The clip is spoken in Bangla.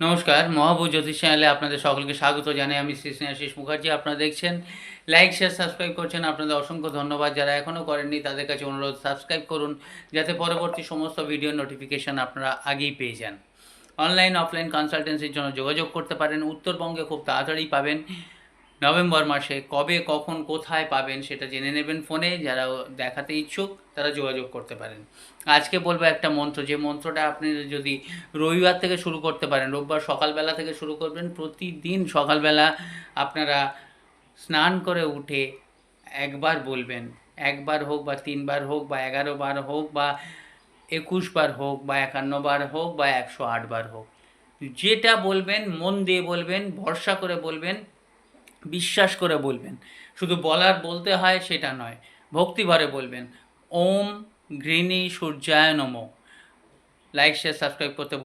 নমস্কার মহাবু জ্যোতিষ চ্যানেলে আপনাদের সকলকে স্বাগত জানাই। আমি শ্রী স্নেহাশিস মুখার্জি, আপনারা দেখছেন লাইক শেয়ার সাবস্ক্রাইব করছেন। আপনাদের অসংখ্য ধন্যবাদ। যারা এখনও করেননি, তাদের কাছে অনুরোধ সাবস্ক্রাইব করুন, যাতে পরবর্তী সমস্ত ভিডিও নোটিফিকেশান আপনারা আগেই পেয়ে যান। অনলাইন অফলাইন কনসালটেন্সির জন্য যোগাযোগ করতে পারেন। উত্তরবঙ্গে খুব তাড়াতাড়ি পাবেন। নভেম্বর মাসে কবে, কখন, কোথায় পাবেন সেটা জেনে নেবেন ফোনে। যারা দেখাতে ইচ্ছুক, তারা যোগাযোগ করতে পারেন। আজকে বলব একটা মন্ত্র, যে মন্ত্রটা আপনি যদি রবিবার থেকে শুরু করতে পারেন, রোববার সকালবেলা থেকে শুরু করবেন, প্রতিদিন সকালবেলা আপনারা স্নান করে উঠে একবার বলবেন। একবার হোক বা তিনবার হোক বা এগারো বার হোক বা একুশ বার হোক বা একান্ন বার হোক বা একশো আট বার হোক। যেটা বলবেন, মন দিয়ে বলবেন, ভরসা করে বলবেন বিশ্বাস করে বলবেন। শুধু বলার বলতে হয় সেটা নয় ভক্তিভরে বলবেন। ওম ঘৃণী সূর্যায় নম। লাইক শেয়ার সাবস্ক্রাইব করতে